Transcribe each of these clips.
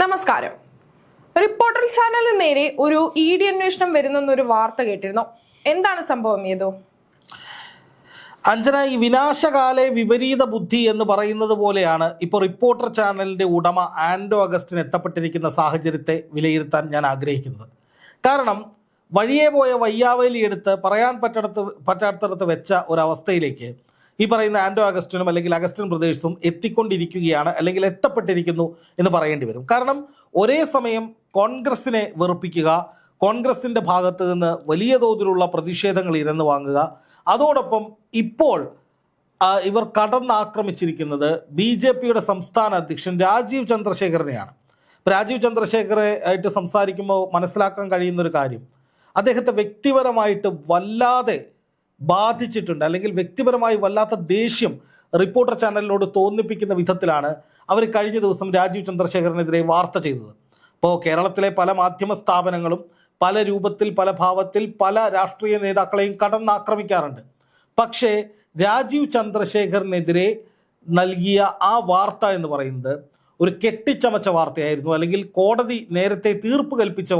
നമസ്കാരം. റിപ്പോർട്ടർ ചാനലിന് നേരെ ഒരു ഇ ഡി അന്വേഷണം വരുന്നെന്നൊരു വാർത്ത കേട്ടിരുന്നു. എന്താണ് സംഭവം ഏതോ? അഞ്ജന ഈ വിനാശകാലെ വിപരീത ബുദ്ധി എന്ന് പറയുന്നത് പോലെയാണ് ഇപ്പോൾ റിപ്പോർട്ടർ ചാനലിന്റെ ഉടമ ആൻഡോ അഗസ്റ്റിന് എത്തപ്പെട്ടിരിക്കുന്ന സാഹചര്യത്തെ വിലയിരുത്താൻ ഞാൻ ആഗ്രഹിക്കുന്നത്. കാരണം വഴിയെ പോയ വയ്യാവേലി എടുത്ത് പറയാൻ പറ്റാത്ത പറ്റാത്തടത്ത് വെച്ച ഒരവസ്ഥയിലേക്ക് ഈ പറയുന്ന ആൻഡോ അഗസ്റ്റിനും അല്ലെങ്കിൽ അഗസ്റ്റിൻ പ്രദേശത്തും എത്തിക്കൊണ്ടിരിക്കുകയാണ് അല്ലെങ്കിൽ എത്തപ്പെട്ടിരിക്കുന്നു എന്ന് പറയേണ്ടി വരും. കാരണം ഒരേ സമയം കോൺഗ്രസിനെ വെറുപ്പിക്കുക കോൺഗ്രസിന്റെ ഭാഗത്ത് നിന്ന് വലിയ തോതിലുള്ള പ്രതിഷേധങ്ങൾ ഇരന്നു വാങ്ങുക അതോടൊപ്പം ഇപ്പോൾ ഇവർ കടന്നാക്രമിച്ചിരിക്കുന്നത് ബി ജെ പിയുടെ സംസ്ഥാന അധ്യക്ഷൻ രാജീവ് ചന്ദ്രശേഖരനെയാണ്. രാജീവ് ചന്ദ്രശേഖറെ ആയിട്ട് സംസാരിക്കുമ്പോൾ മനസ്സിലാക്കാൻ കഴിയുന്നൊരു കാര്യം അദ്ദേഹത്തെ വ്യക്തിപരമായിട്ട് വല്ലാതെ ബാധിച്ചിട്ടുണ്ട്. അല്ലെങ്കിൽ വ്യക്തിപരമായി വല്ലാത്ത ദേഷ്യം റിപ്പോർട്ടർ ചാനലിനോട് തോന്നിപ്പിക്കുന്ന വിധത്തിലാണ് അവർ കഴിഞ്ഞ ദിവസം രാജീവ് ചന്ദ്രശേഖരനെതിരെ വാർത്ത ചെയ്തത്. ഇപ്പോൾ കേരളത്തിലെ പല മാധ്യമ സ്ഥാപനങ്ങളും പല രൂപത്തിൽ പല ഭാവത്തിൽ പല രാഷ്ട്രീയ നേതാക്കളെയും കടന്നാക്രമിക്കാറുണ്ട്. പക്ഷേ രാജീവ് ചന്ദ്രശേഖരനെതിരെ നൽകിയ ആ വാർത്ത എന്ന് പറയുന്നത് ഒരു കെട്ടിച്ചമച്ച വാർത്തയായിരുന്നു. അല്ലെങ്കിൽ കോടതി നേരത്തെ തീർപ്പ് കൽപ്പിച്ച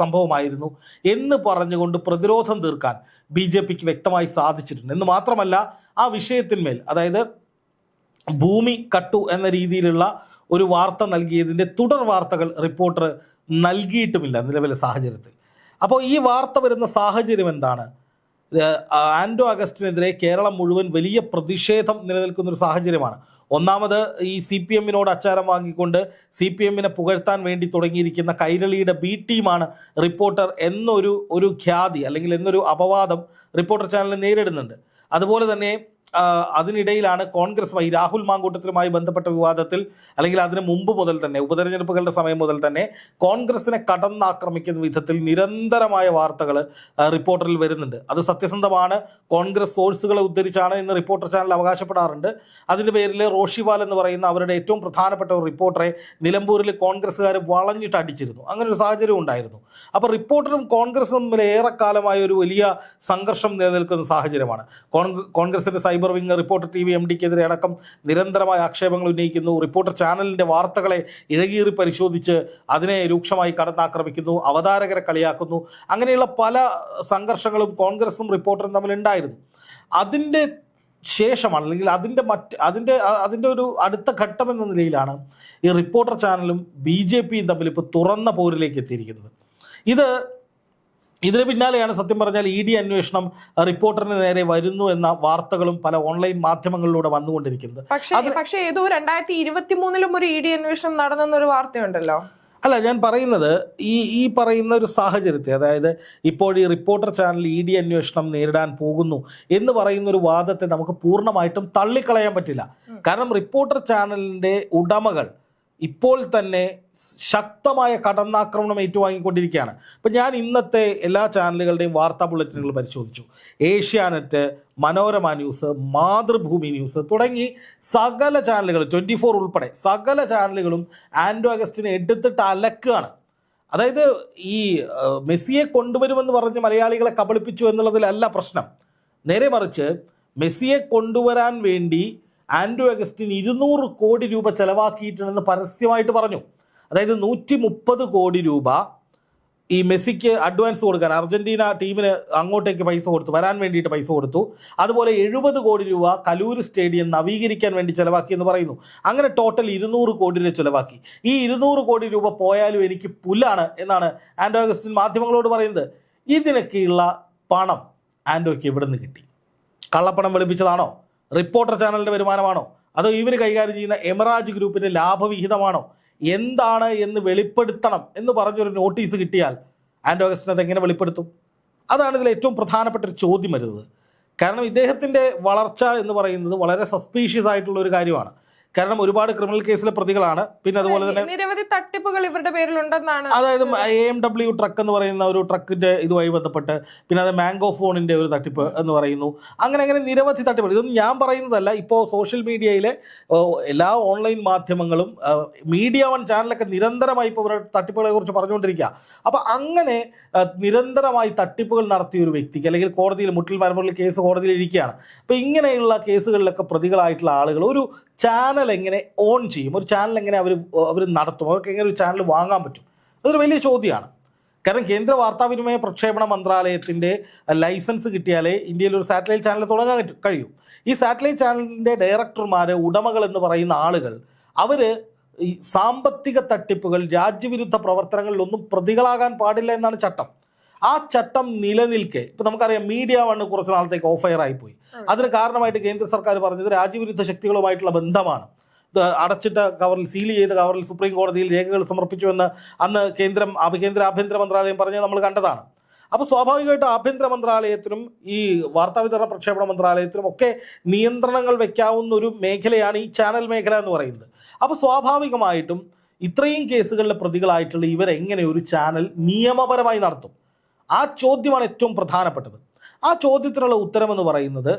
സംഭവമായിരുന്നു എന്ന് പറഞ്ഞുകൊണ്ട് പ്രതിരോധം തീർക്കാൻ ബി ജെ പിക്ക് വ്യക്തമായി സാധിച്ചിട്ടുണ്ട്. എന്ന് മാത്രമല്ല ആ വിഷയത്തിന്മേൽ അതായത് ഭൂമി കട്ടു എന്ന രീതിയിലുള്ള ഒരു വാർത്ത നൽകിയതിന്റെ തുടർ വാർത്തകൾ റിപ്പോർട്ടർ നൽകിയിട്ടുമില്ല നിലവിലെ സാഹചര്യത്തിൽ. അപ്പോൾ ഈ വാർത്ത വരുന്ന സാഹചര്യം എന്താണ്? ആൻഡോ അഗസ്റ്റിനെതിരെ കേരളം മുഴുവൻ വലിയ പ്രതിഷേധം നിലനിൽക്കുന്ന ഒരു സാഹചര്യമാണ്. ഒന്നാമത് ഈ സി പി എമ്മിനോട് അച്ചാരം വാങ്ങിക്കൊണ്ട് സി പി എമ്മിനെ പുകഴ്ത്താൻ വേണ്ടി തുടങ്ങിയിരിക്കുന്ന കൈരളിയുടെ ബി ടീമാണ് റിപ്പോർട്ടർ എന്നൊരു ഒരു ഖ്യാതി അല്ലെങ്കിൽ എന്നൊരു അപവാദം റിപ്പോർട്ടർ ചാനൽ നേരിടുന്നുണ്ട്. അതുപോലെ തന്നെ ആ, കോൺഗ്രസ് വൈ രാഹുൽ മാങ്കൂട്ടത്തിലുമായി ബന്ധപ്പെട്ട വിവാദത്തിൽ അല്ലെങ്കിൽ അതിന് മുമ്പ് മുതൽ തന്നെ ഉപതെരഞ്ഞെടുപ്പുകളുടെ സമയം മുതൽ തന്നെ കോൺഗ്രസിനെ കടന്നാക്രമിക്കുന്ന വിധത്തിൽ നിരന്തരമായ വാർത്തകൾ റിപ്പോർട്ടറിൽ വരുന്നുണ്ട്. അത് സത്യസന്ധമാണ്. കോൺഗ്രസ് സോഴ്സുകളെ ഉദ്ധരിച്ചാണ് ഇന്ന് റിപ്പോർട്ടർ ചാനൽ അവകാശപ്പെടാറുണ്ട്. അതിന്റെ പേരിൽ റോഷിവാൽ എന്ന് പറയുന്ന അവരുടെ ഏറ്റവും പ്രധാനപ്പെട്ട ഒരു റിപ്പോർട്ടറെ നിലമ്പൂരിൽ കോൺഗ്രസ്സുകാർ വളഞ്ഞിട്ട് അടിച്ചിരുന്നു. അങ്ങനെ ഒരു സാഹചര്യം ഉണ്ടായിരുന്നു. അപ്പോൾ റിപ്പോർട്ടറും കോൺഗ്രസും തമ്മിൽ ഏറെക്കാലമായ ഒരു വലിയ സംഘർഷം നിലനിൽക്കുന്ന സാഹചര്യമാണ്. കോൺഗ്രസിന്റെ കോൺഗ്രസിന്റെ cyber wing reporter T V M ഡിക്കെതിരെ അടക്കം നിരന്തരമായ ആക്ഷേപങ്ങൾ ഉന്നയിക്കുന്നു. റിപ്പോർട്ടർ ചാനലിന്റെ വാർത്തകളെ ഇഴകീറി പരിശോധിച്ച് അതിനെ രൂക്ഷമായി കടന്നാക്രമിക്കുന്നു അവതാരകരെ കളിയാക്കുന്നു. അങ്ങനെയുള്ള പല സംഘർഷങ്ങളും കോൺഗ്രസും റിപ്പോർട്ടറും തമ്മിൽ ഉണ്ടായിരുന്നു. അതിന്റെ ശേഷമാണ് അല്ലെങ്കിൽ അതിന്റെ മറ്റ് അതിന്റെ അതിന്റെ ഒരു അടുത്ത ഘട്ടം എന്ന നിലയിലാണ് ഈ റിപ്പോർട്ടർ ചാനലും ബി ജെ പിയും തമ്മിൽ ഇപ്പോൾ തുറന്ന പോരിലേക്ക് എത്തിയിരിക്കുന്നത്. ഇത് ഇതിന് പിന്നാലെയാണ് സത്യം പറഞ്ഞാൽ ഇ ഡി അന്വേഷണം റിപ്പോർട്ടറിന് നേരെ വരുന്നു എന്ന വാർത്തകളും പല ഓൺലൈൻ മാധ്യമങ്ങളിലൂടെ വന്നുകൊണ്ടിരിക്കുന്നത്. പക്ഷേ പക്ഷേ ഏതോ രണ്ടായിരത്തി ഇരുപത്തി മൂന്നിലും ഒരു ഇ ഡി അന്വേഷണം നടന്നെന്നൊരു വാർത്തയുണ്ടല്ലോ. അല്ല ഞാൻ പറയുന്നത് ഈ ഈ പറയുന്ന ഒരു സാഹചര്യത്തെ അതായത് ഇപ്പോൾ ഈ റിപ്പോർട്ടർ ചാനൽ ഇ ഡി അന്വേഷണം നേരിടാൻ പോകുന്നു എന്ന് പറയുന്ന ഒരു വാദത്തെ നമുക്ക് പൂർണമായിട്ടും തള്ളിക്കളയാൻ പറ്റില്ല. കാരണം റിപ്പോർട്ടർ ചാനലിന്റെ ഉടമകൾ ഇപ്പോൾ തന്നെ ശക്തമായ കടന്നാക്രമണം ഏറ്റുവാങ്ങിക്കൊണ്ടിരിക്കുകയാണ്. അപ്പം ഞാൻ ഇന്നത്തെ എല്ലാ ചാനലുകളുടെയും വാർത്താ ബുള്ളറ്റിനുകൾ പരിശോധിച്ചു. ഏഷ്യാനെറ്റ് മനോരമ ന്യൂസ് മാതൃഭൂമി ന്യൂസ് തുടങ്ങി സകല ചാനലുകളും ട്വന്റി ഫോർ ഉൾപ്പെടെ സകല ചാനലുകളും ആൻഡോ അഗസ്റ്റിനെ എടുത്തിട്ട് അലക്കുകയാണ്. അതായത് ഈ മെസ്സിയെ കൊണ്ടുവരുമെന്ന് പറഞ്ഞ് മലയാളികളെ കബളിപ്പിച്ചു എന്നുള്ളതിലല്ല പ്രശ്നം. നേരെ മറിച്ച് മെസ്സിയെ കൊണ്ടുവരാൻ വേണ്ടി ആൻഡ്രൂ അഗസ്റ്റിൻ ഇരുന്നൂറ് കോടി രൂപ ചെലവാക്കിയിട്ടുണ്ടെന്ന് പരസ്യമായിട്ട് പറഞ്ഞു. അതായത് നൂറ്റി മുപ്പത് കോടി രൂപ ഈ മെസ്സിക്ക് അഡ്വാൻസ് കൊടുക്കാൻ അർജന്റീന ടീമിന് അങ്ങോട്ടേക്ക് പൈസ കൊടുത്തു വരാൻ വേണ്ടിയിട്ട് പൈസ കൊടുത്തു. അതുപോലെ എഴുപത് കോടി രൂപ കലൂര് സ്റ്റേഡിയം നവീകരിക്കാൻ വേണ്ടി ചിലവാക്കിയെന്ന് എന്ന് പറയുന്നു. അങ്ങനെ ടോട്ടൽ ഇരുന്നൂറ് കോടി രൂപ ചിലവാക്കി. ഈ ഇരുന്നൂറ് കോടി രൂപ പോയാലും എനിക്ക് പുല്ലാണ് എന്നാണ് ആൻഡോ അഗസ്റ്റിൻ മാധ്യമങ്ങളോട് പറയുന്നത്. ഇതിനൊക്കെയുള്ള പണം ആൻഡോയ്ക്ക് എവിടെ നിന്ന് കിട്ടി? കള്ളപ്പണം വെളുപ്പിച്ചതാണോ? റിപ്പോർട്ടർ ചാനലിന്റെ വരുമാനമാണോ? അതോ ഇവർ കൈകാര്യം ചെയ്യുന്ന എമറാജ് ഗ്രൂപ്പിന്റെ ലാഭവിഹിതമാണോ? എന്താണ് എന്ന് വെളിപ്പെടുത്തണം എന്ന് പറഞ്ഞൊരു നോട്ടീസ് കിട്ടിയാൽ ആൻഡ് അഗസ്റ്റിൻ അതെങ്ങനെ വെളിപ്പെടുത്തും? അതാണ് ഇതിൽ ഏറ്റവും പ്രധാനപ്പെട്ട ഒരു ചോദ്യം വരുന്നത്. കാരണം ഇദ്ദേഹത്തിന്റെ വളർച്ച എന്ന് പറയുന്നത് വളരെ സസ്പീഷ്യസ് ആയിട്ടുള്ള ഒരു കാര്യമാണ്. കാരണം ഒരുപാട് ക്രിമിനൽ കേസിലെ പ്രതികളാണ്. പിന്നെ അതുപോലെ തന്നെ നിരവധി തട്ടിപ്പുകൾ ഇവരുടെ പേരിലുണ്ടെന്നാണ് അതായത് എ എം ഡബ്ല്യു ട്രക്ക് എന്ന് പറയുന്ന ഒരു ട്രക്കിന്റെ ഇതുമായി ബന്ധപ്പെട്ട് പിന്നെ അത് മാംഗോ ഫോണിന്റെ ഒരു തട്ടിപ്പ് എന്ന് പറയുന്നു. അങ്ങനെ അങ്ങനെ നിരവധി തട്ടിപ്പുകൾ. ഇതൊന്നും ഞാൻ പറയുന്നതല്ല. ഇപ്പോൾ സോഷ്യൽ മീഡിയയിലെ എല്ലാ ഓൺലൈൻ മാധ്യമങ്ങളും മീഡിയ വൺ ചാനലൊക്കെ നിരന്തരമായി ഇപ്പോൾ ഇവരുടെ തട്ടിപ്പുകളെ കുറിച്ച് പറഞ്ഞുകൊണ്ടിരിക്കുക അപ്പോൾ അങ്ങനെ നിരന്തരമായി തട്ടിപ്പുകൾ നടത്തിയ ഒരു വ്യക്തിക്ക് അല്ലെങ്കിൽ കോടതിയിൽ മുട്ടിൽ മരമുറിൽ കേസ് കോടതിയിൽ ഇരിക്കുകയാണ്. അപ്പോൾ ഇങ്ങനെയുള്ള കേസുകളിലൊക്കെ പ്രതികളായിട്ടുള്ള ആളുകൾ ഒരു ചാനൽ എങ്ങനെ ഓൺ ചെയ്യും? ഒരു ചാനൽ എങ്ങനെ അവർ അവർ നടത്തും? അവർക്ക് എങ്ങനെ ഒരു ചാനൽ വാങ്ങാൻ പറ്റും? അതൊരു വലിയ ചോദ്യമാണ്. കാരണം കേന്ദ്ര വാർത്താവിനിമയ പ്രക്ഷേപണ മന്ത്രാലയത്തിന്റെ ലൈസൻസ് കിട്ടിയാലേ ഇന്ത്യയിൽ ഒരു സാറ്റലൈറ്റ് ചാനൽ തുടങ്ങാൻ കഴിയൂ. ഈ സാറ്റലൈറ്റ് ചാനലിന്റെ ഡയറക്ടർമാർ ഉടമകൾ എന്ന് പറയുന്ന ആളുകൾ അവർ ഈ സാമ്പത്തിക തട്ടിപ്പുകൾ രാജ്യവിരുദ്ധ പ്രവർത്തനങ്ങളിലൊന്നും പ്രതികളാകാൻ പാടില്ല എന്നാണ് ചട്ടം. ആ ചട്ടം നിലനിൽക്കെ. ഇപ്പം നമുക്കറിയാം മീഡിയ വണ്ണ് കുറച്ച് നാളത്തേക്ക് ഓഫ് ആയിപ്പോയി. അതിന് കാരണമായിട്ട് കേന്ദ്ര സർക്കാർ പറഞ്ഞത് രാജ്യവിരുദ്ധ ശക്തികളുമായിട്ടുള്ള ബന്ധമാണ്. അടച്ചിട്ട കവറിൽ സീൽ ചെയ്ത കവറിൽ സുപ്രീം കോടതിയിൽ രേഖകൾ സമർപ്പിച്ചുവെന്ന് അന്ന് കേന്ദ്രം കേന്ദ്ര ആഭ്യന്തര മന്ത്രാലയം പറഞ്ഞത് നമ്മൾ കണ്ടതാണ്. അപ്പോൾ സ്വാഭാവികമായിട്ടും ആഭ്യന്തര മന്ത്രാലയത്തിനും ഈ വാർത്താവിതരണ പ്രക്ഷേപണ മന്ത്രാലയത്തിനും ഒക്കെ നിയന്ത്രണങ്ങൾ വെക്കാവുന്ന ഒരു മേഖലയാണ് ഈ ചാനൽ മേഖല എന്ന് പറയുന്നത്. അപ്പോൾ സ്വാഭാവികമായിട്ടും ഇത്രയും കേസുകളിലെ പ്രതികളായിട്ടുള്ള ഇവരെങ്ങനെ ഒരു ചാനൽ നിയമപരമായി നടത്തും? ആ ചോദ്യമാണ് ഏറ്റവും പ്രധാനപ്പെട്ടത്. ആ ചോദ്യത്തിനുള്ള ഉത്തരമെന്ന് പറയുന്നത്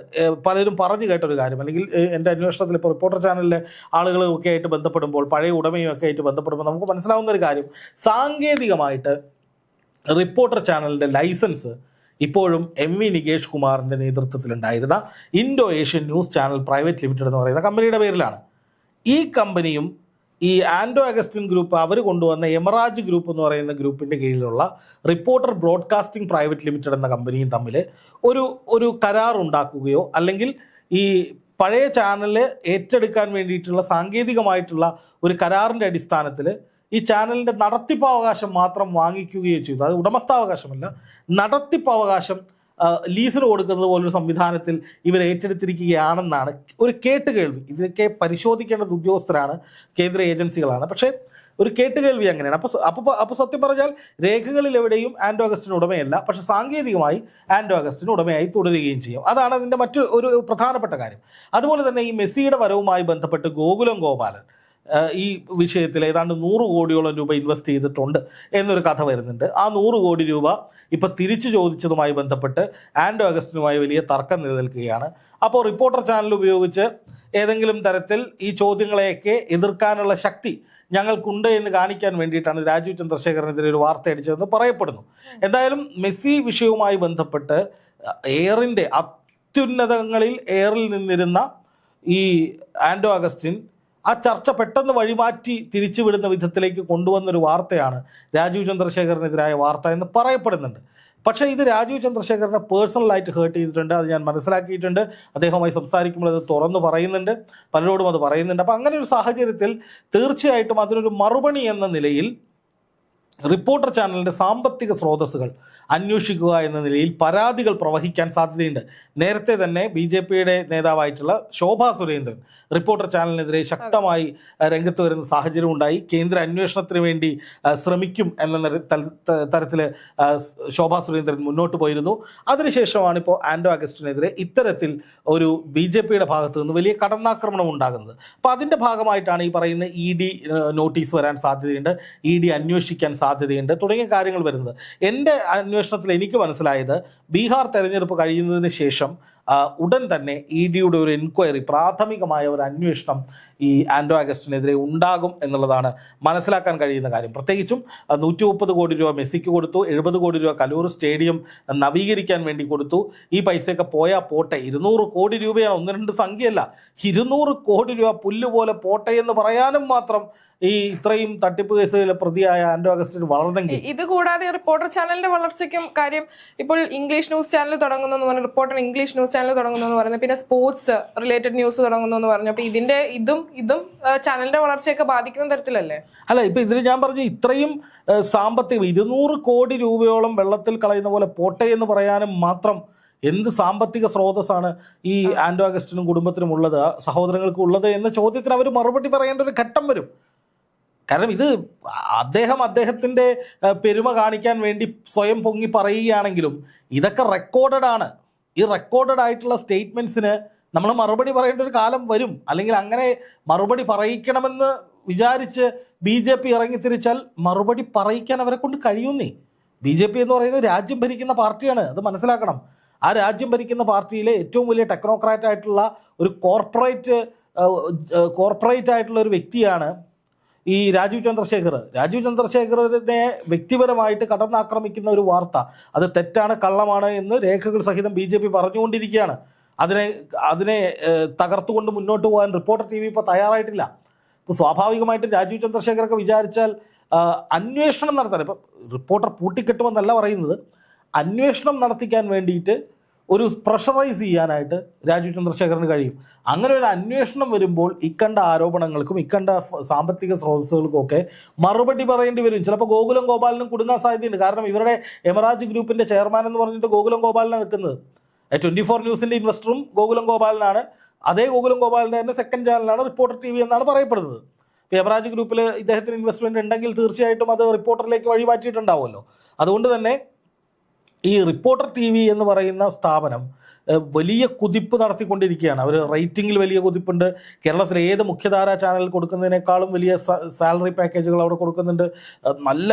പലരും പറഞ്ഞു കേട്ടൊരു കാര്യം. അല്ലെങ്കിൽ എന്റെ അന്വേഷണത്തിൽ ഇപ്പോൾ റിപ്പോർട്ടർ ചാനലിലെ ആളുകളൊക്കെ ആയിട്ട് ബന്ധപ്പെടുമ്പോൾ പഴയ ഉടമയുമൊക്കെ ആയിട്ട് ബന്ധപ്പെടുമ്പോൾ നമുക്ക് മനസ്സിലാവുന്ന ഒരു കാര്യം. സാങ്കേതികമായിട്ട് റിപ്പോർട്ടർ ചാനലിന്റെ ലൈസൻസ് ഇപ്പോഴും എം വി നികേഷ് കുമാറിന്റെ നേതൃത്വത്തിലുണ്ടായിരുന്ന Indo Asian news channel private limited എന്ന് പറയുന്ന കമ്പനിയുടെ പേരിലാണ്. ഈ കമ്പനിയും ഈ ആൻഡോ അഗസ്റ്റിൻ ഗ്രൂപ്പ് അവർ കൊണ്ടുവന്ന എമറാജ് ഗ്രൂപ്പ് എന്ന് പറയുന്ന ഗ്രൂപ്പിന്റെ കീഴിലുള്ള റിപ്പോർട്ടർ ബ്രോഡ്കാസ്റ്റിംഗ് പ്രൈവറ്റ് ലിമിറ്റഡ് എന്ന കമ്പനിയും തമ്മിൽ ഒരു ഒരു കരാർ ഉണ്ടാക്കുകയോ അല്ലെങ്കിൽ ഈ പഴയ ചാനൽ ഏറ്റെടുക്കാൻ വേണ്ടിയിട്ടുള്ള സാങ്കേതികമായിട്ടുള്ള ഒരു കരാറിന്റെ അടിസ്ഥാനത്തിൽ ഈ ചാനലിന്റെ നടത്തിപ്പവകാശം മാത്രം വാങ്ങിക്കുകയോ ചെയ്തു. അത് ഉടമസ്ഥാവകാശമല്ല നടത്തിപ്പവകാശം ലീസിന് കൊടുക്കുന്നത് പോലൊരു സംവിധാനത്തിൽ ഇവർ ഏറ്റെടുത്തിരിക്കുകയാണെന്നാണ് ഒരു കേട്ടുകേൾവി ഇതൊക്കെ പരിശോധിക്കേണ്ടത് ഉദ്യോഗസ്ഥരാണ് കേന്ദ്ര ഏജൻസികളാണ്. പക്ഷേ ഒരു കേട്ടുകേൾവി അങ്ങനെയാണ്. അപ്പോൾ അപ്പോൾ അപ്പോൾ സത്യം പറഞ്ഞാൽ രേഖകളിൽ എവിടെയും ആൻഡോ അഗസ്റ്റിന് ഉടമയല്ല. പക്ഷേ സാങ്കേതികമായി ആൻഡോ അഗസ്റ്റിന് ഉടമയായി തുടരുകയും ചെയ്യും. അതാണ് അതിന്റെ മറ്റു ഒരു പ്രധാനപ്പെട്ട കാര്യം. അതുപോലെ തന്നെ ഈ മെസ്സിയുടെ വരവുമായി ബന്ധപ്പെട്ട് ഗോകുലം ഗോപാലൻ ഈ വിഷയത്തിൽ ഏതാണ്ട് നൂറ് കോടിയോളം രൂപ ഇൻവെസ്റ്റ് ചെയ്തിട്ടുണ്ട് എന്നൊരു കഥ വരുന്നുണ്ട്. ആ നൂറ് കോടി രൂപ ഇപ്പം തിരിച്ചു ചോദിച്ചതുമായി ബന്ധപ്പെട്ട് ആൻഡോ അഗസ്റ്റിനുമായി വലിയ തർക്കം നിലനിൽക്കുകയാണ്. അപ്പോൾ റിപ്പോർട്ടർ ചാനൽ ഉപയോഗിച്ച് ഏതെങ്കിലും തരത്തിൽ ഈ ചോദ്യങ്ങളെയൊക്കെ എതിർക്കാനുള്ള ശക്തി ഞങ്ങൾക്കുണ്ട് എന്ന് കാണിക്കാൻ വേണ്ടിയിട്ടാണ് രാജീവ് ചന്ദ്രശേഖരനെതിരെ ഒരു വാർത്ത അടിച്ചതെന്ന് പറയപ്പെടുന്നു. എന്തായാലും മെസ്സി വിഷയവുമായി ബന്ധപ്പെട്ട് എയറിന്റെ അത്യുന്നതങ്ങളിൽ എയറിൽ നിന്നിരുന്ന ഈ ആൻഡോ അഗസ്റ്റിൻ ആ ചർച്ച പെട്ടെന്ന് വഴിമാറ്റി തിരിച്ചുവിടുന്ന വിധത്തിലേക്ക് കൊണ്ടുവന്നൊരു വാർത്തയാണ് രാജീവ് ചന്ദ്രശേഖരനെതിരായ വാർത്ത എന്ന് പറയപ്പെടുന്നുണ്ട്. പക്ഷേ ഇത് രാജീവ് ചന്ദ്രശേഖരനെ പേഴ്സണലായിട്ട് ഹേർട്ട് ചെയ്തിട്ടുണ്ട് അത് ഞാൻ മനസ്സിലാക്കിയിട്ടുണ്ട്. അദ്ദേഹവുമായി സംസാരിക്കുമ്പോൾ അത് തുറന്നു പറയുന്നുണ്ട് പലരോടും അത് പറയുന്നുണ്ട്. അപ്പോൾ അങ്ങനെ ഒരു സാഹചര്യത്തിൽ തീർച്ചയായിട്ടും അതിനൊരു മറുപടി എന്ന നിലയിൽ റിപ്പോർട്ടർ ചാനലിന്റെ സാമ്പത്തിക സ്രോതസ്സുകൾ അന്വേഷിക്കുക എന്ന നിലയിൽ പരാതികൾ പ്രവഹിക്കാൻ സാധ്യതയുണ്ട്. നേരത്തെ തന്നെ ബി ജെ പിയുടെ നേതാവായിട്ടുള്ള ശോഭാ സുരേന്ദ്രൻ റിപ്പോർട്ടർ ചാനലിനെതിരെ ശക്തമായി രംഗത്ത് വരുന്ന സാഹചര്യം ഉണ്ടായി. കേന്ദ്ര അന്വേഷണത്തിന് വേണ്ടി ശ്രമിക്കും എന്ന തരത്തിൽ ശോഭാ സുരേന്ദ്രൻ മുന്നോട്ട് പോയിരുന്നു. അതിനുശേഷമാണ് ഇപ്പോൾ ആൻഡോ അഗസ്റ്റിനെതിരെ ഇത്തരത്തിൽ ഒരു ബി ജെ പിയുടെ ഭാഗത്തു നിന്ന് വലിയ കടന്നാക്രമണം ഉണ്ടാകുന്നത്. അപ്പോൾ അതിന്റെ ഭാഗമായിട്ടാണ് ഈ പറയുന്ന ഇ ഡി നോട്ടീസ് വരാൻ സാധ്യതയുണ്ട്. ഇ ഡി അന്വേഷിക്കാൻ സാധ്യതയുണ്ട്. തുടങ്ങിയ കാര്യങ്ങൾ വരുന്നത്. എന്റെ അന്വേഷണത്തിൽ എനിക്ക് മനസ്സിലായത് ബീഹാർ തെരഞ്ഞെടുപ്പ് കഴിയുന്നതിന് ശേഷം ഉടൻ തന്നെ ഇ ഡിയുടെ ഒരു എൻക്വയറി പ്രാഥമികമായ ഒരു അന്വേഷണം ഈ ആൻഡോ അഗസ്റ്റിനെതിരെ ഉണ്ടാകും എന്നുള്ളതാണ് മനസ്സിലാക്കാൻ കഴിയുന്ന കാര്യം. പ്രത്യേകിച്ചും നൂറ്റി മുപ്പത് കോടി രൂപ മെസ്സിക്ക് കൊടുത്തു എഴുപത് കോടി രൂപ കലൂർ സ്റ്റേഡിയം നവീകരിക്കാൻ വേണ്ടി കൊടുത്തു. ഈ പൈസയൊക്കെ പോയാൽ പോട്ടെ. ഇരുന്നൂറ് കോടി രൂപയാണ് ഒന്ന് രണ്ട് സംഖ്യയല്ല. ഇരുന്നൂറ് കോടി രൂപ പുല്ല് പോലെ പോട്ടെ എന്ന് പറയാനും മാത്രം ഈ ഇത്രയും തട്ടിപ്പ് കേസുകളിലെ പ്രതിയായ ആൻഡോ അഗസ്റ്റിന് വളർന്നെങ്കിൽ. ഇത് കൂടാതെ റിപ്പോർട്ടർ ചാനലിന്റെ വളർച്ചയ്ക്കും കാര്യം ഇപ്പോൾ ഇംഗ്ലീഷ് ന്യൂസ് ചാനൽ തുടങ്ങുന്നു റിപ്പോർട്ടർ ഇംഗ്ലീഷ് ന്യൂസ് ചാനൽ തുടങ്ങുന്നു എന്ന് പറഞ്ഞു. പിന്നെ സ്പോർട്സ് റിലേറ്റഡ് ന്യൂസ് തുടങ്ങുന്നു എന്ന് പറഞ്ഞു. അപ്പൊ ഇതിന്റെ ഇതും ഇതും ചാനലിന്റെ വളർച്ചയൊക്കെ ബാധിക്കുന്ന തരത്തിലല്ലേ? അല്ല ഇപ്പൊ ഇതിൽ ഞാൻ പറഞ്ഞു ഇത്രയും സാമ്പത്തിക ഇരുന്നൂറ് കോടി രൂപയോളം വെള്ളത്തിൽ കളയുന്ന പോലെ പോട്ടെ എന്ന് പറയാനും മാത്രം എന്ത് സാമ്പത്തിക സ്രോതസ്സാണ് ഈ ആൻഡോ അഗസ്റ്റിനും കുടുംബത്തിനും ഉള്ളത് സഹോദരങ്ങൾക്ക് ഉള്ളത് എന്ന ചോദ്യത്തിന് അവർ മറുപടി പറയേണ്ട ഒരു ഘട്ടം വരും. കാരണം ഇത് അദ്ദേഹം അദ്ദേഹത്തിന്റെ പെരുമ കാണിക്കാൻ വേണ്ടി സ്വയം പൊങ്ങി പറയുകയാണെങ്കിലും ഇതൊക്കെ റെക്കോർഡഡ് ആണ്. ഈ റെക്കോർഡഡ് ആയിട്ടുള്ള സ്റ്റേറ്റ്മെന്റ്സിന് നമ്മൾ മറുപടി പറയേണ്ട ഒരു കാലം വരും. അല്ലെങ്കിൽ അങ്ങനെ മറുപടി പറയിക്കണമെന്ന് വിചാരിച്ച് ബി ജെ പി ഇറങ്ങിത്തിരിച്ചാൽ മറുപടി പറയിക്കാൻ അവരെ കൊണ്ട് കഴിയുന്നേ. ബി ജെ പി എന്ന് പറയുന്നത് രാജ്യം ഭരിക്കുന്ന പാർട്ടിയാണ്. അത് മനസ്സിലാക്കണം. ആ രാജ്യം ഭരിക്കുന്ന പാർട്ടിയിലെ ഏറ്റവും വലിയ ടെക്നോക്രാറ്റ് ആയിട്ടുള്ള ഒരു കോർപ്പറേറ്റ് കോർപ്പറേറ്റ് ആയിട്ടുള്ള ഒരു വ്യക്തിയാണ് ഈ രാജീവ് ചന്ദ്രശേഖർ. രാജീവ് ചന്ദ്രശേഖറിനെ വ്യക്തിപരമായിട്ട് കടന്നാക്രമിക്കുന്ന ഒരു വാർത്ത. അത് തെറ്റാണ് കള്ളമാണ് എന്ന് രേഖകൾ സഹിതം ബി ജെ പി പറഞ്ഞുകൊണ്ടിരിക്കുകയാണ്. അതിനെ അതിനെ തകർത്തുകൊണ്ട് മുന്നോട്ട് പോകാൻ റിപ്പോർട്ടർ ടി വി ഇപ്പോൾ തയ്യാറായിട്ടില്ല. ഇപ്പോൾ സ്വാഭാവികമായിട്ടും രാജീവ് ചന്ദ്രശേഖരൊക്കെ വിചാരിച്ചാൽ അന്വേഷണം നടത്താൻ ഇപ്പം റിപ്പോർട്ടർ പൂട്ടിക്കെട്ടുമെന്നല്ല പറയുന്നത്. അന്വേഷണം നടത്തിക്കാൻ വേണ്ടിയിട്ട് ഒരു പ്രഷറൈസ് ചെയ്യാനായിട്ട് രാജീവ് ചന്ദ്രശേഖരന് കഴിയും. അങ്ങനെ ഒരു അന്വേഷണം വരുമ്പോൾ ഇക്കണ്ട ആരോപണങ്ങൾക്കും ഇക്കണ്ട സാമ്പത്തിക സ്രോതസ്സുകൾക്കും ഒക്കെ മറുപടി പറയേണ്ടി വരും. ചിലപ്പോൾ ഗോകുലം ഗോപാലിനും കുടുങ്ങാൻ സാധ്യതയുണ്ട്. കാരണം ഇവരുടെ എമറാജ് ഗ്രൂപ്പിന്റെ ചെയർമാൻ എന്ന് പറഞ്ഞിട്ട് ഗോകുലം ഗോപാലിനെ നിൽക്കുന്നത്. ട്വന്റി ഫോർ ന്യൂസിന്റെ ഇൻവെസ്റ്ററും ഗോകുലം ഗോപാലിനാണ്. അതേ ഗോകുലം ഗോപാലിന്റെ തന്നെ സെക്കൻഡ് ചാനലാണ് റിപ്പോർട്ടർ ടി വി എന്നാണ് പറയപ്പെടുന്നത്. എമറാജ് ഗ്രൂപ്പിൽ ഇദ്ദേഹത്തിന് ഇൻവെസ്റ്റ്മെന്റ് ഉണ്ടെങ്കിൽ തീർച്ചയായിട്ടും അത് റിപ്പോർട്ടറിലേക്ക് വഴി മാറ്റിയിട്ടുണ്ടാവുമല്ലോ അതുകൊണ്ട് തന്നെ ഈ റിപ്പോർട്ടർ ടി വി എന്ന് പറയുന്ന സ്ഥാപനം വലിയ കുതിപ്പ് നടത്തിക്കൊണ്ടിരിക്കുകയാണ്. അവർ റേറ്റിംഗിൽ വലിയ കുതിപ്പുണ്ട്. കേരളത്തിലെ ഏത് മുഖ്യധാരാ ചാനൽ കൊടുക്കുന്നതിനേക്കാളും വലിയ സാലറി പാക്കേജുകൾ അവിടെ കൊടുക്കുന്നുണ്ട്. നല്ല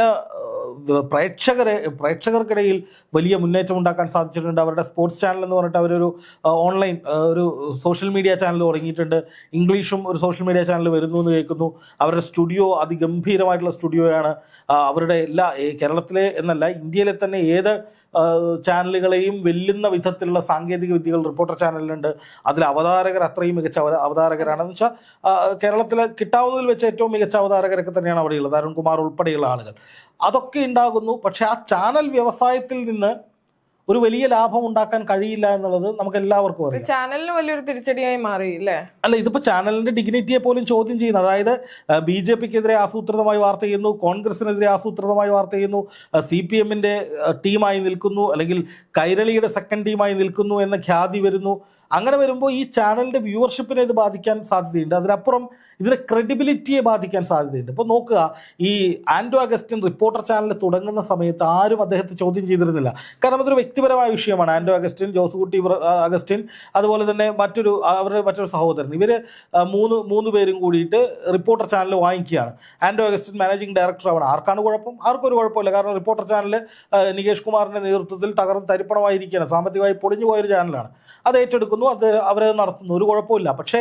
പ്രേക്ഷകരെ പ്രേക്ഷകർക്കിടയിൽ വലിയ മുന്നേറ്റം ഉണ്ടാക്കാൻ സാധിച്ചിട്ടുണ്ട്. അവരുടെ സ്പോർട്സ് ചാനൽ എന്ന് പറഞ്ഞിട്ട് അവരൊരു ഓൺലൈൻ ഒരു സോഷ്യൽ മീഡിയ ചാനൽ തുടങ്ങിയിട്ടുണ്ട്. ഇംഗ്ലീഷും ഒരു സോഷ്യൽ മീഡിയ ചാനൽ വരുന്നു എന്ന് കേൾക്കുന്നു. അവരുടെ സ്റ്റുഡിയോ അതിഗംഭീരമായിട്ടുള്ള സ്റ്റുഡിയോയാണ് അവരുടെ എല്ലാ കേരളത്തിലെ എന്നല്ല ഇന്ത്യയിലെ തന്നെ ഏത് ചാനലുകളെയും വെല്ലുന്ന വിധത്തിലുള്ള സാങ്കേതിക വിദ്യകൾ റിപ്പോർട്ടർ ചാനലിലുണ്ട് അതിൽ അവതാരകർ അത്രയും മികച്ച അവ- അവതാരകരാണെന്ന് വെച്ചാൽ കേരളത്തിൽ കിട്ടാവുന്നതിൽ വെച്ച് ഏറ്റവും മികച്ച അവതാരകരൊക്കെ തന്നെയാണ് അവിടെയുള്ളത്. അരുൺകുമാർ ഉൾപ്പെടെയുള്ള ആളുകൾ. അതൊക്കെ ഉണ്ടാകുന്നു. പക്ഷേ ആ ചാനൽ വ്യവസായത്തിൽ നിന്ന് ഒരു വലിയ ലാഭം ഉണ്ടാക്കാൻ കഴിയില്ല എന്നുള്ളത് നമുക്ക് എല്ലാവർക്കും അറിയാം ചാനലിന് വലിയൊരു തിരിച്ചടിയായി മാറി അല്ലേ അല്ല ഇതിപ്പോ ചാനലിന്റെ ഡിഗ്നിറ്റിയെ പോലും ചോദ്യം ചെയ്യുന്നു. അതായത് ബി ജെ പിക്കെതിരെ ആസൂത്രിതമായി വാർത്ത ചെയ്യുന്നു കോൺഗ്രസിനെതിരെ ആസൂത്രിതമായി വാർത്ത ചെയ്യുന്നു സി പി എമ്മിന്റെ ടീമായി നിൽക്കുന്നു അല്ലെങ്കിൽ കൈരളിയുടെ സെക്കൻഡ് ടീമായി നിൽക്കുന്നു എന്ന ഖ്യാതി വരുന്നു. അങ്ങനെ വരുമ്പോൾ ഈ ചാനലിന്റെ വ്യൂവർഷിപ്പിനെ ഇത് ബാധിക്കാൻ സാധ്യതയുണ്ട്. അതിനപ്പുറം ഇതിന്റെ ക്രെഡിബിലിറ്റിയെ ബാധിക്കാൻ സാധ്യതയുണ്ട്. ഇപ്പോൾ നോക്കുക ഈ ആൻഡോ അഗസ്റ്റിൻ റിപ്പോർട്ടർ ചാനൽ തുടങ്ങുന്ന സമയത്ത് ആരും അദ്ദേഹത്തെ ചോദ്യം ചെയ്തിരുന്നില്ല. കാരണം അതൊരു വ്യക്തിപരമായ വിഷയമാണ്. ആൻഡോ അഗസ്റ്റിൻ ജോസുകുട്ടി കുട്ടി അഗസ്റ്റിൻ അതുപോലെ തന്നെ മറ്റൊരു അവരുടെ മറ്റൊരു സഹോദരൻ. ഇവർ മൂന്ന് മൂന്ന് പേരും കൂടിയിട്ട് റിപ്പോർട്ടർ ചാനൽ വാങ്ങിക്കുകയാണ്. ആൻഡോ അഗസ്റ്റിൻ മാനേജിംഗ് ഡയറക്ടർ ആവണം ആർക്കാണ് കുഴപ്പം? ആർക്കൊരു കുഴപ്പമില്ല. കാരണം റിപ്പോർട്ടർ ചാനൽ നികേഷ് കുമാറിന്റെ നേതൃത്വത്തിൽ തകർന്ന് തരിപ്പണമായിരിക്കുകയാണ്. സാമ്പത്തികമായി പൊളിഞ്ഞു പോയൊരു ചാനലാണ് അത് ഏറ്റെടുക്കുന്നു. അത് അവരത് നടത്തുന്നു. ഒരു കുഴപ്പമില്ല പക്ഷേ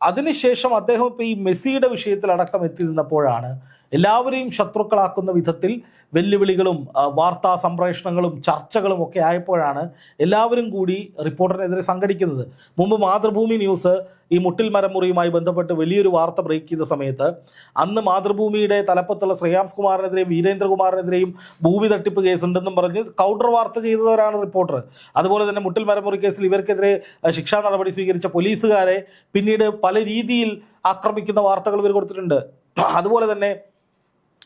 അതിനുശേഷം അദ്ദേഹം ഇപ്പോൾ ഈ മെസ്സിയുടെ വിഷയത്തിലടക്കം എത്തി നിന്നപ്പോഴാണ് എല്ലാവരെയും ശത്രുക്കളാക്കുന്ന വിധത്തിൽ വെല്ലുവിളികളും വാർത്താ സംപ്രേഷണങ്ങളും ചർച്ചകളും ഒക്കെ ആയപ്പോഴാണ് എല്ലാവരും കൂടി റിപ്പോർട്ടറിനെതിരെ സംഘടിക്കുന്നത്. മുമ്പ് മാതൃഭൂമി ന്യൂസ് ഈ മുട്ടിൽ മരമുറിയുമായി ബന്ധപ്പെട്ട് വലിയൊരു വാർത്ത ബ്രേക്ക് ചെയ്ത സമയത്ത് അന്ന് മാതൃഭൂമിയുടെ തലപ്പത്തുള്ള ശ്രേയാംസ് കുമാറിനെതിരെയും വീരേന്ദ്രകുമാറിനെതിരെയും ഭൂമി തട്ടിപ്പ് കേസുണ്ടെന്നും പറഞ്ഞ് കൗണ്ടർ വാർത്ത ചെയ്തവരാണ് റിപ്പോർട്ടർ. അതുപോലെ തന്നെ മുട്ടിൽ മരമുറി കേസിൽ ഇവർക്കെതിരെ ശിക്ഷാ നടപടി സ്വീകരിച്ച പോലീസുകാരെ പിന്നീട് പല രീതിയിൽ ആക്രമിക്കുന്ന വാർത്തകൾ ഇവർ കൊടുത്തിട്ടുണ്ട്. അതുപോലെ തന്നെ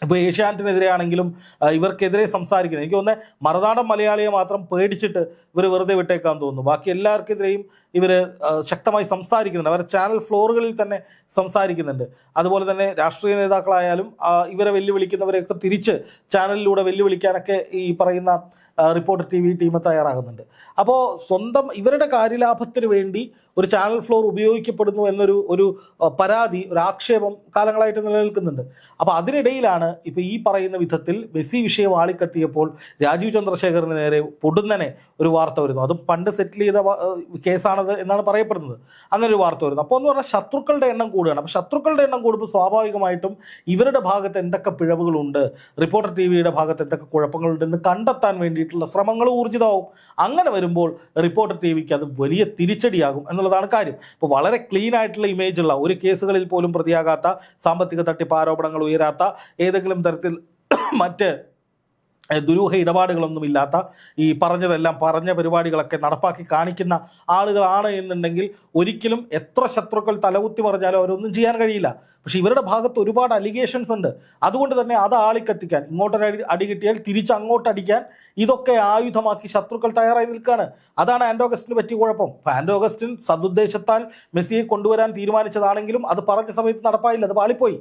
ഇപ്പോൾ ഏഷ്യാനെറ്റിനെതിരെയാണെങ്കിലും ഇവർക്കെതിരെ സംസാരിക്കുന്നത്. എനിക്ക് തോന്നുന്നത് മറുനാടൻ മലയാളിയെ മാത്രം പേടിച്ചിട്ട് ഇവർ വെറുതെ വിട്ടേക്കാൻ തോന്നുന്നു. ബാക്കി എല്ലാവർക്കെതിരെയും ഇവർ ശക്തമായി സംസാരിക്കുന്നുണ്ട്. അവരുടെ ചാനൽ ഫ്ലോറുകളിൽ തന്നെ സംസാരിക്കുന്നുണ്ട്. അതുപോലെ തന്നെ രാഷ്ട്രീയ നേതാക്കളായാലും ഇവരെ വെല്ലുവിളിക്കുന്നവരെയൊക്കെ തിരിച്ച് ചാനലിലൂടെ വെല്ലുവിളിക്കാനൊക്കെ ഈ പറയുന്ന റിപ്പോർട്ടർ ടി വി ടീം തയ്യാറാകുന്നുണ്ട്. അപ്പോൾ സ്വന്തം ഇവരുടെ കാര്യലാഭത്തിന് വേണ്ടി ഒരു ചാനൽ ഫ്ലോർ ഉപയോഗിക്കപ്പെടുന്നു എന്നൊരു ഒരു പരാതി ഒരു ആക്ഷേപം കാലങ്ങളായിട്ട് നിലനിൽക്കുന്നുണ്ട്. അപ്പോൾ അതിനിടയിലാണ് ഇപ്പോൾ ഈ പറയുന്ന വിധത്തിൽ മെസ്സി വിഷയം ആളിക്കത്തിയപ്പോൾ രാജീവ് ചന്ദ്രശേഖറിന് നേരെ പൊടുന്നനെ ഒരു വാർത്ത വരുന്നു. അതും പണ്ട് സെറ്റിൽ ചെയ്ത കേസാണത് എന്നാണ് പറയപ്പെടുന്നത്. അങ്ങനെ ഒരു വാർത്ത വരുന്നു. അപ്പോൾ എന്ന് പറഞ്ഞാൽ ശത്രുക്കളുടെ എണ്ണം കൂടുകയാണ് അപ്പോൾ ശത്രുക്കളുടെ എണ്ണം കൂടുമ്പോൾ സ്വാഭാവികമായിട്ടും ഇവരുടെ ഭാഗത്ത് എന്തൊക്കെ പിഴവുകളുണ്ട് റിപ്പോർട്ടർ ടി വിയുടെ ഭാഗത്ത് എന്തൊക്കെ കുഴപ്പങ്ങളുണ്ടെന്ന് കണ്ടെത്താൻ വേണ്ടിയിട്ടുള്ള ശ്രമങ്ങൾ ഊർജിതമാവും. അങ്ങനെ വരുമ്പോൾ റിപ്പോർട്ടർ ടി വിക്ക് അത് വലിയ തിരിച്ചടിയാകും എന്നുള്ളതാണ് കാര്യം. ഇപ്പോൾ വളരെ ക്ലീൻ ആയിട്ടുള്ള ഇമേജ് ഉള്ള ഒരു കേസുകളിൽ പോലും പ്രതിയാകാത്ത സാമ്പത്തിക തട്ടിപ്പ് ആരോപണങ്ങൾ ഉയരാത്ത ഏതെങ്കിലും തരത്തിൽ മറ്റ് ദുരൂഹ ഇടപാടുകളൊന്നും ഇല്ലാത്ത ഈ പറഞ്ഞതെല്ലാം പറഞ്ഞ പരിപാടികളൊക്കെ നടപ്പാക്കി കാണിക്കുന്ന ആളുകളാണ് എന്നുണ്ടെങ്കിൽ ഒരിക്കലും എത്ര ശത്രുക്കൾ തലകുത്തി പറഞ്ഞാലും അവരൊന്നും ചെയ്യാൻ കഴിയില്ല. പക്ഷേ ഇവരുടെ ഭാഗത്ത് ഒരുപാട് അലിഗേഷൻസ് ഉണ്ട്. അതുകൊണ്ട് തന്നെ അത് ആളിക്കത്തിക്കാൻ ഇങ്ങോട്ടൊരു അടി അടി കിട്ടിയാൽ തിരിച്ച് അങ്ങോട്ട് അടിക്കാൻ ഇതൊക്കെ ആയുധമാക്കി ശത്രുക്കൾ തയ്യാറായി നിൽക്കുകയാണ് അതാണ് ആൻഡോഗസ്റ്റിന് പറ്റിയ കുഴപ്പം. ആൻഡോഗസ്റ്റിൻ സതുദ്ദേശത്താൽ മെസ്സിയെ കൊണ്ടുവരാൻ തീരുമാനിച്ചതാണെങ്കിലും അത് പറഞ്ഞ സമയത്ത് നടപ്പായില്ല അത് പാളിപ്പോയി.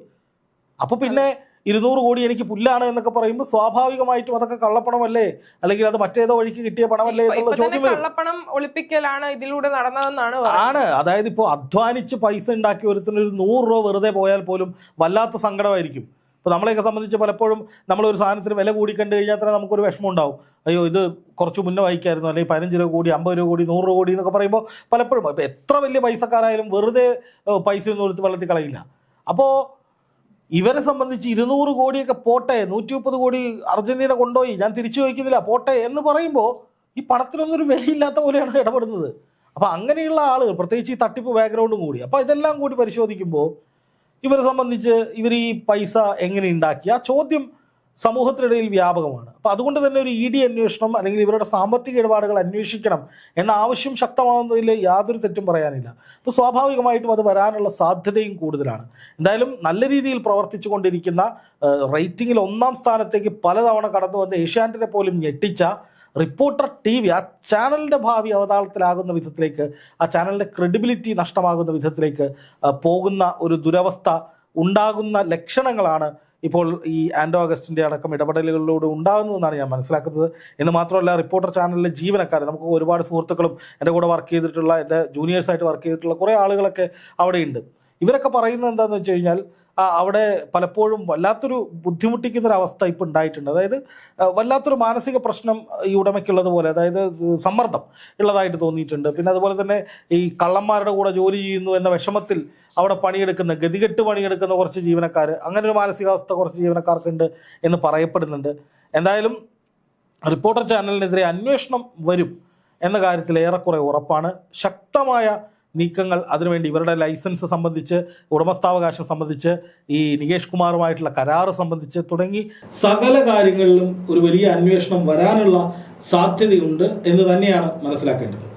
അപ്പോൾ പിന്നെ ഇരുന്നൂറ് കോടി എനിക്ക് പുല്ലാണ് എന്നൊക്കെ പറയുമ്പോൾ സ്വാഭാവികമായിട്ടും അതൊക്കെ കള്ളപ്പണമല്ലേ? അല്ലെങ്കിൽ അത് മറ്റേതോ വഴിക്ക് കിട്ടിയ പണമല്ലേ എന്നുള്ള ചോദ്യം കള്ളപ്പണം ഒളിപ്പിക്കലാണ് ഇതിലൂടെ നടന്നതെന്നാണ് ആണ്. അതായത് ഇപ്പോൾ അധ്വാനിച്ച് പൈസ ഉണ്ടാക്കി ഒരുത്തിന് ഒരു നൂറ് രൂപ വെറുതെ പോയാൽ പോലും വല്ലാത്ത സങ്കടമായിരിക്കും. ഇപ്പോൾ നമ്മളെയൊക്കെ സംബന്ധിച്ച് പലപ്പോഴും നമ്മളൊരു സാധനത്തിന് വില കൂടി കണ്ടു കഴിഞ്ഞാൽ തന്നെ നമുക്കൊരു വിഷമം ഉണ്ടാവും. അയ്യോ ഇത് കുറച്ച് മുന്നേ വായിക്കായിരുന്നു. അല്ലെങ്കിൽ പതിനഞ്ച് രൂപ കൂടി അമ്പത് രൂപ കൂടി നൂറ് രൂപ കൂടി എന്നൊക്കെ പറയുമ്പോൾ പലപ്പോഴും ഇപ്പോൾ എത്ര വലിയ പൈസക്കാരായാലും വെറുതെ പൈസ പൈസയൊന്നും എടുത്ത് വെള്ളത്തിൽ കളയില്ല. അപ്പോൾ ഇവരെ സംബന്ധിച്ച് ഇരുന്നൂറ് കോടിയൊക്കെ പോട്ടെ നൂറ്റി മുപ്പത് കോടി അർജന്റീന കൊണ്ടുപോയി ഞാൻ തിരിച്ചു ചോദിക്കുന്നില്ല പോട്ടെ എന്ന് പറയുമ്പോൾ ഈ പണത്തിനൊന്നും ഒരു വിലയില്ലാത്ത പോലെയാണ് ഇടപെടുന്നത്. അപ്പോൾ അങ്ങനെയുള്ള ആളുകൾ പ്രത്യേകിച്ച് ഈ തട്ടിപ്പ് ബാക്ക്ഗ്രൗണ്ടും കൂടി അപ്പോൾ ഇതെല്ലാം കൂടി പരിശോധിക്കുമ്പോൾ ഇവരെ സംബന്ധിച്ച് ഇവർ ഈ പൈസ എങ്ങനെ ഉണ്ടാക്കി? ആ ചോദ്യം സമൂഹത്തിനിടയിൽ വ്യാപകമാണ്. അപ്പോൾ അതുകൊണ്ട് തന്നെ ഒരു ഇ ഡി അന്വേഷണം അല്ലെങ്കിൽ ഇവരുടെ സാമ്പത്തിക ഇടപാടുകൾ അന്വേഷിക്കണം എന്ന ആവശ്യം ശക്തമാകുന്നതിൽ യാതൊരു തെറ്റും പറയാനില്ല. അപ്പോൾ സ്വാഭാവികമായിട്ടും അത് വരാനുള്ള സാധ്യതയും കൂടുതലാണ്. എന്തായാലും നല്ല രീതിയിൽ പ്രവർത്തിച്ചു കൊണ്ടിരിക്കുന്ന റേറ്റിംഗിൽ ഒന്നാം സ്ഥാനത്തേക്ക് പലതവണ കടന്നു വന്ന ഏഷ്യാനെറ്റിനെ പോലും ഞെട്ടിച്ച റിപ്പോർട്ടർ ടി വി ആ ചാനലിന്റെ ഭാവി അവതാളത്തിലാകുന്ന വിധത്തിലേക്ക് ആ ചാനലിന്റെ ക്രെഡിബിലിറ്റി നഷ്ടമാകുന്ന വിധത്തിലേക്ക് പോകുന്ന ഒരു ദുരവസ്ഥ ഉണ്ടാകുന്ന ലക്ഷണങ്ങളാണ് ഇപ്പോൾ ഈ ആൻഡോ അഗസ്റ്റിന്റെ അടക്കം ഇടപെടലുകളിലൂടെ ഉണ്ടാകുന്നതെന്നാണ് ഞാൻ മനസ്സിലാക്കുന്നത്. എന്ന് മാത്രമല്ല റിപ്പോർട്ടർ ചാനലിലെ ജീവനക്കാർ നമുക്ക് ഒരുപാട് സുഹൃത്തുക്കളും എന്റെ കൂടെ വർക്ക് ചെയ്തിട്ടുള്ള എന്റെ ജൂനിയേഴ്സായിട്ട് വർക്ക് ചെയ്തിട്ടുള്ള കുറേ ആളുകളൊക്കെ അവിടെയുണ്ട്. ഇവരൊക്കെ പറയുന്നത് എന്താണെന്ന് വെച്ച് കഴിഞ്ഞാൽ അവിടെ പലപ്പോഴും വല്ലാത്തൊരു ബുദ്ധിമുട്ടിക്കുന്ന ഒരു അവസ്ഥ ഇപ്പോൾ ഉണ്ടായിട്ടുണ്ട്. അതായത് വല്ലാത്തൊരു മാനസിക പ്രശ്നം ഈ ഉടമയ്ക്കുള്ളത് പോലെ അതായത് സമ്മർദ്ദം ഉള്ളതായിട്ട് തോന്നിയിട്ടുണ്ട്. പിന്നെ അതുപോലെ തന്നെ ഈ കള്ളന്മാരുടെ കൂടെ ജോലി ചെയ്യുന്നു എന്ന വിഷമത്തിൽ അവിടെ പണിയെടുക്കുന്ന ഗതികെട്ട് പണിയെടുക്കുന്ന കുറച്ച് ജീവനക്കാർ അങ്ങനെ ഒരു മാനസികാവസ്ഥ കുറച്ച് ജീവനക്കാർക്കുണ്ട് എന്ന് പറയപ്പെടുന്നുണ്ട്. എന്തായാലും റിപ്പോർട്ടർ ചാനലിനെതിരെ അന്വേഷണം വരും എന്ന കാര്യത്തിൽ ഏറെക്കുറെ ഉറപ്പാണ്. ശക്തമായ നീക്കങ്ങൾ അതിനുവേണ്ടി ഇവരുടെ ലൈസൻസ് സംബന്ധിച്ച് ഉടമസ്ഥാവകാശം സംബന്ധിച്ച് ഈ നികേഷ് കുമാറുമായിട്ടുള്ള കരാറ് സംബന്ധിച്ച് തുടങ്ങി സകല കാര്യങ്ങളിലും ഒരു വലിയ അന്വേഷണം വരാനുള്ള സാധ്യതയുണ്ട് എന്ന് തന്നെയാണ് മനസ്സിലാക്കേണ്ടത്.